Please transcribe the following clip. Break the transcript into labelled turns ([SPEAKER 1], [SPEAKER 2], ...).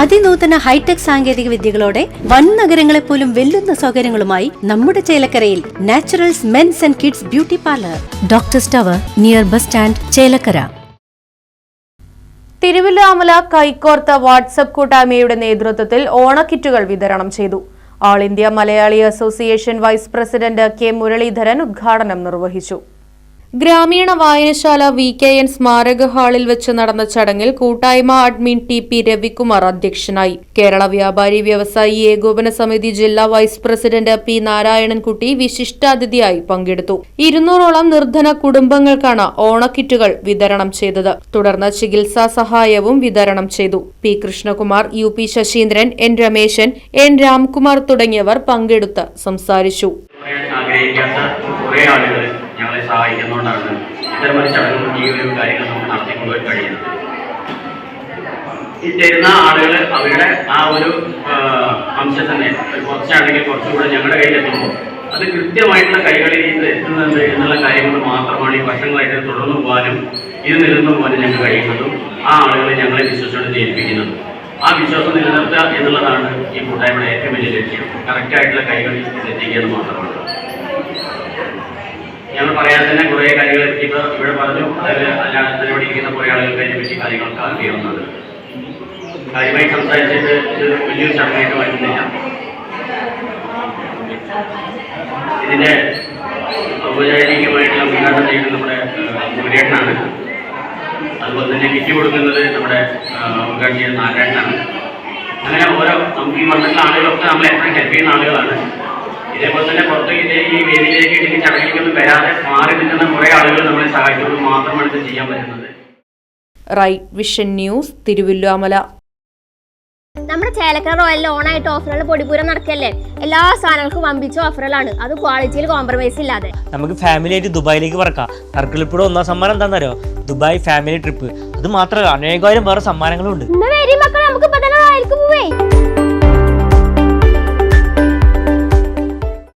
[SPEAKER 1] അതിനൂതന hi tech സാങ്കേതിക വിദ്യകളോടെ വൻ നഗരങ്ങളെ പോലും വെല്ലുന്ന സൗകര്യങ്ങളുമായി നമ്മുടെ ചേലക്കരയിൽ Naturals men's and kids beauty parlour. Doctor സ്റ്റവർ near bus stand Chelakkara.
[SPEAKER 2] Thiruvallamala കൈക്കോർത്ത WhatsApp കൂട്ടായ്മയുടെ നേതൃത്വത്തിൽ ഓണക്കിറ്റുകൾ വിതരണം ചെയ്തു. All India Malayali Association vice president K Muraleedharan ഉദ്ഘാടനം നിർവഹിച്ചു. ഗ്രാമീണ വായനശാല വി കെ എൻ സ്മാരക ഹാളിൽ വെച്ച് നടന്ന ചടങ്ങിൽ കൂട്ടായ്മ അഡ്മിൻ ടി പി രവികുമാർ അധ്യക്ഷനായി. കേരള വ്യാപാരി വ്യവസായി ഏകോപന സമിതി ജില്ലാ വൈസ് പ്രസിഡന്റ് പി നാരായണൻകുട്ടി വിശിഷ്ടാതിഥിയായി പങ്കെടുത്തു. ഇരുന്നൂറോളം നിർധന കുടുംബങ്ങൾക്കാണ് ഓണക്കിറ്റുകൾ വിതരണം ചെയ്തത്. തുടർന്ന് ചികിത്സാ സഹായവും വിതരണം ചെയ്തു. P Krishnakumar U P Saseendran N Rameshan N Ramkumar തുടങ്ങിയവർ പങ്കെടുത്ത് സംസാരിച്ചു.
[SPEAKER 3] സഹായിക്കുന്നതുകൊണ്ടാണ് ഇത്തരമൊരു ചടങ്ങും ഈ ഒരു കാര്യങ്ങൾ നമുക്ക് നടത്തിക്കൊണ്ടുപോയി കഴിയുന്നത്. ഈ തരുന്ന ആളുകൾ അവരുടെ ആ ഒരു അംശം തന്നെ കുറച്ചാണെങ്കിൽ കുറച്ചുകൂടെ ഞങ്ങളുടെ കയ്യിലെത്തുമ്പോൾ അത് കൃത്യമായിട്ടുള്ള കൈകളിൽ എത്തുന്നുണ്ട് എന്നുള്ള കാര്യങ്ങൾ മാത്രമാണ് ഈ വർഷങ്ങളായിട്ട് തുടർന്നു പോകാനും ഇത് നിലനിന്നു പോകാനും ഞങ്ങൾ കഴിയുന്നതും ആ ആളുകളെ ഞങ്ങളെ വിശ്വസിച്ചുകൊണ്ട് ജയിപ്പിക്കുന്നതും. ആ വിശ്വാസം നിലനിർത്തുക എന്നുള്ളതാണ് ഈ കൂട്ടായ്മയുടെ ഏറ്റവും വലിയ ലക്ഷ്യം. കറക്റ്റായിട്ടുള്ള കൈകളിൽ എത്തിക്കുക എന്ന് മാത്രമാണ്. ഞങ്ങൾ പറയാതെ തന്നെ കുറേ കാര്യങ്ങളെ പറ്റി ഇവിടെ പറഞ്ഞു അതിൽ അല്ലാതെ തന്നെ ഇവിടെ ഇരിക്കുന്ന കുറേ ആളുകൾക്ക് അതിനെ പറ്റി കാര്യങ്ങൾക്ക് അറിയാവുന്നത്. കാര്യമായി സംസാരിച്ചിട്ട് ഇത് വലിയൊരു ചടങ്ങായിട്ട് വരുന്നില്ല ഇതിന്റെ ഔപചാരികമായിട്ടുള്ള ഉദ്ഘാടനം ചെയ്യുന്നത് നമ്മുടെ മുരേട്ടനാണ്. അതുപോലെ തന്നെ കിറ്റ് കൊടുക്കുന്നത് നമ്മുടെ ഉദ്ഘാടനം ചെയ്യുന്ന നാരായണനാണ്. അങ്ങനെ ഓരോ നമുക്ക് ഈ വന്നിട്ടുള്ള ആളുകളൊക്കെ നമ്മൾ എപ്പോഴും ഹെൽപ്പ് ചെയ്യുന്ന ആളുകളാണ് ഇതേപോലെ തന്നെ പുറത്തേക്ക് ഇതേ ഈ വേദിയിലേക്ക് ഇല്ലെങ്കിൽ ചടങ്ങിലേക്കൊന്നും വരാതെ മാറി നിൽക്കുന്ന കുറേ ആളുകൾ നമ്മളെ സഹായിച്ചുകൊണ്ട് മാത്രമാണ് ഇത് ചെയ്യാൻ പറ്റുന്നത്.
[SPEAKER 2] റൈറ്റ് വിഷൻ ന്യൂസ് തിരുവല്ലാമല
[SPEAKER 4] നമ്മുടെ ചേലക്കര റോയലിൽ ഓണായിട്ട് ഓഫറുകൾ പൊടിപൂരം നടക്കല്ലേ? എല്ലാ സാധനങ്ങൾക്കും വമ്പിച്ച ഓഫറുകളാണ്. അത് ക്വാളിറ്റിയിൽ കോംപ്രമൈസ് ഇല്ലാതെ.
[SPEAKER 5] നമുക്ക് ഫാമിലി ആയിട്ട് ദുബായിലേക്ക് പറക്കാം. നറുക്കിളിപ്പൂടെ ഒന്നാം സമ്മാനം എന്താണെന്നറിയോ? ദുബായ് ഫാമിലി ട്രിപ്പ് അത് മാത്രമല്ല അനേകായിരം വേറെ സമ്മാനങ്ങളും ഉണ്ട്